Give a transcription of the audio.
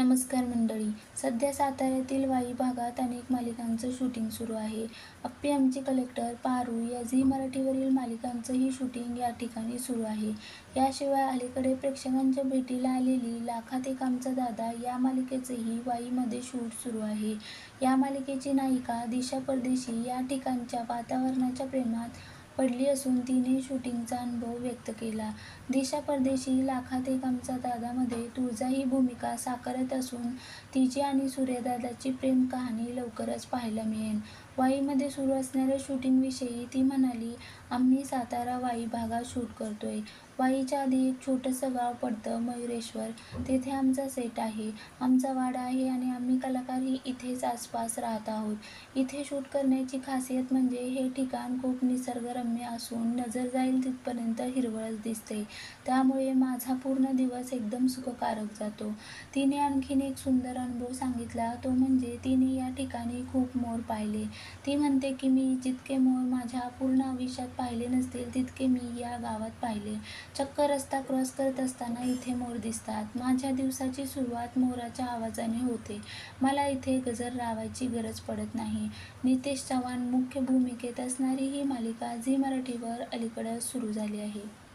नमस्कार मंडळी. सध्या साताऱ्यातील वाई भागात अनेक मालिकांचं शूटिंग सुरू आहे. अप्पी आमचे कलेक्टर पारू या झी मराठीवरील मालिकांचंही शूटिंग या ठिकाणी सुरू आहे. याशिवाय अलीकडे प्रेक्षकांच्या भेटीला आलेली लाखात एक आमचा दादा या मालिकेचंही वाईमध्ये शूट सुरू आहे. या मालिकेची नायिका दिशा परदेशी या ठिकाणच्या वातावरणाच्या प्रेमात पडली असून तिने शूटिंगचा अनुभव व्यक्त केला. दिशा परदेशी लाखात एक आमचा दादामध्ये तुळजा ही भूमिका साकारत असून तिची आणि सूर्यदादाची प्रेम कहाणी लवकरच पाहायला मिळेल. वाईमध्ये सुरू असणाऱ्या शूटिंगविषयी ती म्हणाली आम्ही सातारा वाई भागात शूट करतोय. वाईच्या आधी एक छोटंसं गाव पडतं मयुरेश्वर. तेथे आमचा सेट आहे. आमचा वाडा आहे आणि आम्ही कलाकारही इथेच आसपास राहत आहोत. इथे शूट करण्याची खासियत म्हणजे हे ठिकाण खूप निसर्गरम्य असून नजर जाईल तिथपर्यंत हिरवळच दिसते. त्यामुळे माझा पूर्ण दिवस एकदम सुखकारक जातो. तिने आणखीन एक सुंदर अनुभव सांगितला. तो म्हणजे तिने या ठिकाणी खूप मोर पाहिले. ती म्हणते की मी जितके मोर माझ्या पूर्ण आयुष्यात पाहिले नसतील तितके मी या गावात पाहिले. चक्क रस्ता क्रॉस करत असताना इथे मोर दिसतात. माझ्या दिवसाची सुरुवात मोराच्या आवाजाने होते. मला इथे गजर लावायची गरज पडत नाही. नितेश चव्हाण मुख्य भूमिकेत असणारी ही मालिका झी मराठीवर अलीकडं सुरू झाली आहे.